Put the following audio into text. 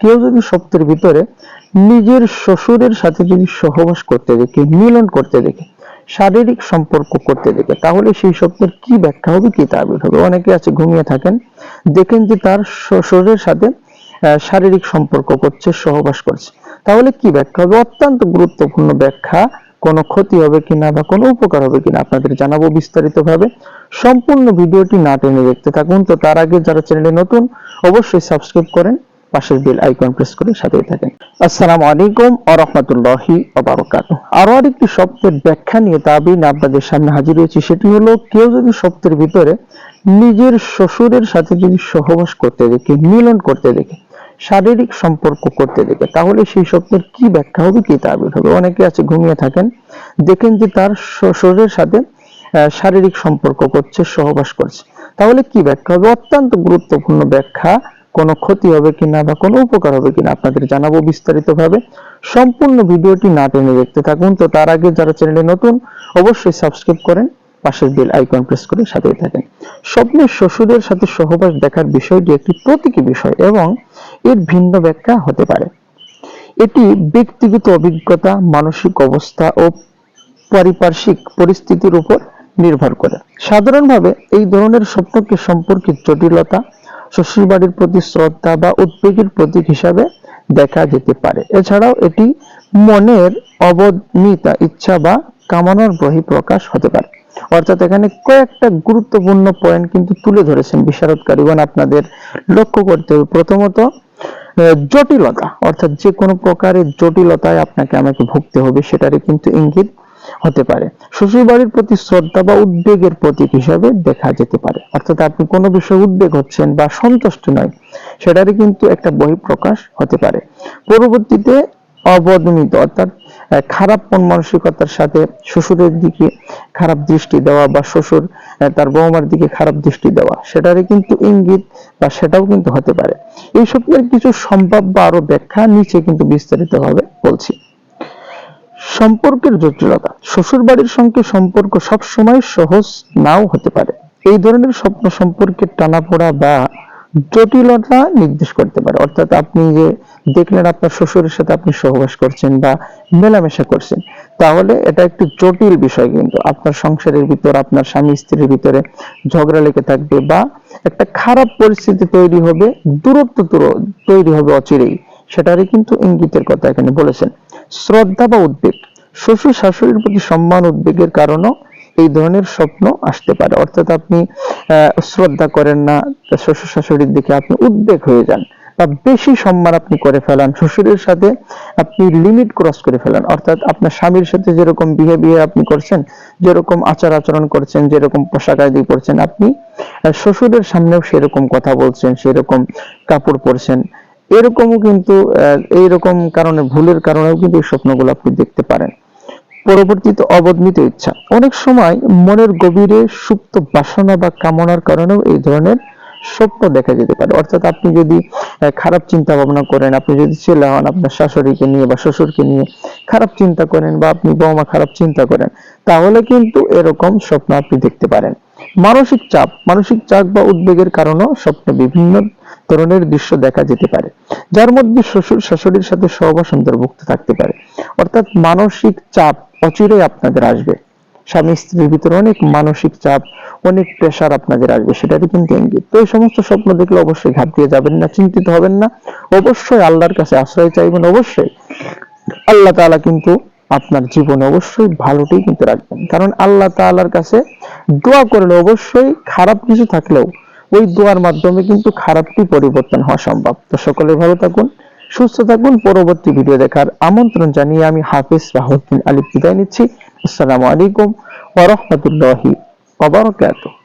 কেউ যদি সপ্তের ভিতরে নিজের শ্বশুরের সাথে যদি সহবাস করতে দেখে, মিলন করতে দেখে, শারীরিক সম্পর্ক করতে দেখে, তাহলে সেই স্বপ্নের কি ব্যাখ্যা হবে, কি তাবির হবে? অনেকে আছে ঘুমিয়ে থাকেন, দেখেন যে তার শ্বশুরের সাথে শারীরিক সম্পর্ক করছে, সহবাস করছে। তাহলে কি ব্যাখ্যা হবে? অত্যন্ত গুরুত্বপূর্ণ ব্যাখ্যা, কোনো ক্ষতি হবে কিনা বা কোনো উপকার হবে কিনা আপনাদের জানাব বিস্তারিত ভাবে সম্পূর্ণ ভিডিওটি না টেনে দেখতে থাকুন। তো তার আগে যারা চ্যানেলে নতুন, অবশ্যই সাবস্ক্রাইব করেন। পাশের বেল আইকন প্রেস করে সাথেই থাকেন। আসসালামু আলাইকুম ওয়া রাহমাতুল্লাহি ওয়া আরও আরেকটি শব্দের ব্যাখ্যা নিয়ে তাবিন আপনাদের সামনে হাজির হয়েছি, সেটি হলো কেউ যদি শব্দের ভিতরে নিজের শ্বশুরের সাথে যদি সহবাস করতে দেখে, মিলন করতে দেখে, শারীরিক সম্পর্ক করতে দেখে, তাহলে সেই কি ব্যাখ্যা হবে, কি তাবির হবে? অনেকে আছে, ঘুমিয়ে থাকেন, দেখেন যে তার শ্বশুরের সাথে শারীরিক সম্পর্ক করছে, সহবাস করছে। তাহলে কি ব্যাখ্যা হবে? অত্যন্ত গুরুত্বপূর্ণ ব্যাখ্যা কোনো ক্ষতি হবে কিনা বা কোনো উপকার হবে কিনা আপনাদের জানাব বিস্তারিত ভাবে সম্পূর্ণ ভিডিওটি না টেনে দেখতে থাকুন। তো তার আগে যারা চ্যানেলে নতুন, অবশ্যই সাবস্ক্রাইব করেন, পাশের বেল আইকন প্রেস করে সাথেই থাকেন। স্বপ্নে শ্বশুরের সাথে সহবাস দেখার বিষয়টি একটি প্রতীকী বিষয় এবং এর ভিন্ন ব্যাখ্যা হতে পারে। এটি ব্যক্তিগত অভিজ্ঞতা, মানসিক অবস্থা ও পারিপার্শ্বিক পরিস্থিতির উপর নির্ভর করে। সাধারণভাবে এই ধরনের স্বপ্নকে সম্পর্কে জটিলতা শ্বশুরবাড়ির প্রতি শ্রদ্ধা বা উদ্বেগের প্রতীক হিসাবে দেখা যেতে পারে। এছাড়াও এটি মনের অবদমিতা ইচ্ছা বা কামনার বহিঃপ্রকাশ হতে পারে। অর্থাৎ এখানে কয়েকটা গুরুত্বপূর্ণ পয়েন্ট কিন্তু তুলে ধরেছেন বিশারদকারীগণ আপনাদের লক্ষ্য করতে হবে। প্রথমত জটিলতা। অর্থাৎ যে কোনো প্রকারের জটিলতায় আপনাকে আমাকে ভুগতে হবে, সেটারই কিন্তু ইঙ্গিত হতে পারে। শ্বশুর বাড়ির প্রতি শ্রদ্ধা বা উদ্বেগের প্রতীক হিসাবে দেখা যেতে পারে। অর্থাৎ আপনি কোনো বিষয়ে উদ্বেগ হচ্ছেন বা সন্তুষ্ট নয়, সেটারই কিন্তু একটা বহিঃপ্রকাশ হতে পারে। পরবর্তীতে অবদমিত অর্থাৎ খারাপ মন মানসিকতার সাথে শ্বশুরের দিকে খারাপ দৃষ্টি দেওয়া বা শ্বশুর তার বৌমার দিকে খারাপ দৃষ্টি দেওয়া, সেটারই কিন্তু ইঙ্গিত বা সেটাও কিন্তু হতে পারে। এই স্বপ্নের কিছু সম্ভাব্য আরও ব্যাখ্যা নিচে কিন্তু বিস্তারিত ভাবে বলছি। সম্পর্কের জটিলতা। শ্বশুর বাড়ির সঙ্গে সম্পর্ক সবসময় সহজ নাও হতে পারে। এই ধরনের স্বপ্ন সম্পর্কে টানাপোড়া বা জটিলতা নির্দেশ করতে পারে। অর্থাৎ আপনি যে দেখলেন আপনার শ্বশুরের সাথে আপনি সহবাস করছেন বা মেলামেশা করছেন, তাহলে এটা একটু জটিল বিষয় কিন্তু। আপনার সংসারের ভিতর, আপনার স্বামী স্ত্রীর ভিতরে ঝগড়া লেগে থাকবে বা একটা খারাপ পরিস্থিতি তৈরি হবে, দূরত্ব দূর- তৈরি হবে অচিরেই। সেটারই কিন্তু ইঙ্গিতের কথা এখানে বলেছেন। শ্রদ্ধা বা উদ্বেগ। শ্বশুর শাশুড়ির প্রতি সম্মান, উদ্বেগের কারণেও এই ধরনের স্বপ্ন আসতে পারে। অর্থাৎ আপনি শ্রদ্ধা করেন না, শ্বশুর শাশুড়ির দিকে আপনি উদ্বেগ হয়ে যান বা বেশি সম্মান আপনি করে ফেলান। শ্বশুরের সাথে আপনি লিমিট ক্রস করে ফেলান। অর্থাৎ আপনার স্বামীর সাথে যেরকম বিহেভিয়ার আপনি করছেন, যেরকম আচার আচরণ করছেন, যেরকম পোশাক আদি করছেন আপনি শ্বশুরের সামনেও সেরকম কথা বলছেন, সেরকম কাপড় পরছেন। এরকমও কিন্তু এইরকম কারণে, ভুলের কারণেও কিন্তু এই স্বপ্নগুলো আপনি দেখতে পারেন। পরবর্তীতে অবদমিত ইচ্ছা। অনেক সময় মনের গভীরে সুপ্ত বাসনা বা কামনার কারণেও এই ধরনের স্বপ্ন দেখা যেতে পারে। অর্থাৎ আপনি যদি খারাপ চিন্তা ভাবনা করেন, আপনি যদি ছেলে হন, আপনার শাশুড়িকে নিয়ে বা শ্বশুরকে নিয়ে খারাপ চিন্তা করেন বা আপনি বৌমা খারাপ চিন্তা করেন, তাহলে কিন্তু এরকম স্বপ্ন আপনি দেখতে পারেন। মানসিক চাপ মানসিক চাপ বা উদ্বেগের কারণেও স্বপ্নে বিভিন্ন ধরনের দৃশ্য দেখা যেতে পারে, যার মধ্যে শ্বশুর, শাশুড়ির সাথে সহবাস অন্তর্ভুক্ত থাকতে পারে। অর্থাৎ মানসিক চাপ অচিরেই আপনাদের আসবে। স্বামী স্ত্রীর ভিতরে অনেক মানসিক চাপ, অনেক প্রেশার আপনাদের আসবে, সেটারই কিন্তু ইঙ্গিত। তো এই সমস্ত স্বপ্ন দেখলে অবশ্যই ঘাবড়িয়ে যাবেন না, চিন্তিত হবেন না। অবশ্যই আল্লাহর কাছে আশ্রয় চাইবেন, অবশ্যই আল্লাহ তাআলা কিন্তু আপনার জীবনে অবশ্যই ভালোটাই কিন্তু রাখবেন। কারণ আল্লাহ তাআলার কাছে দোয়া করলে অবশ্যই খারাপ কিছু থাকলেও ওই দোয়ার মাধ্যমে কিন্তু খারাপটি পরিবর্তন হওয়া সম্ভব। তো সকলে ভালো থাকুন, সুস্থ থাকুন। পরবর্তী ভিডিও দেখার আমন্ত্রণ জানিয়ে আমি হাফিজ রাহুদ্দিন আলী বিদায় নিচ্ছি। আসসালামু আলাইকুম ওয়া রাহমাতুল্লাহি ওয়া বারাকাতুহু।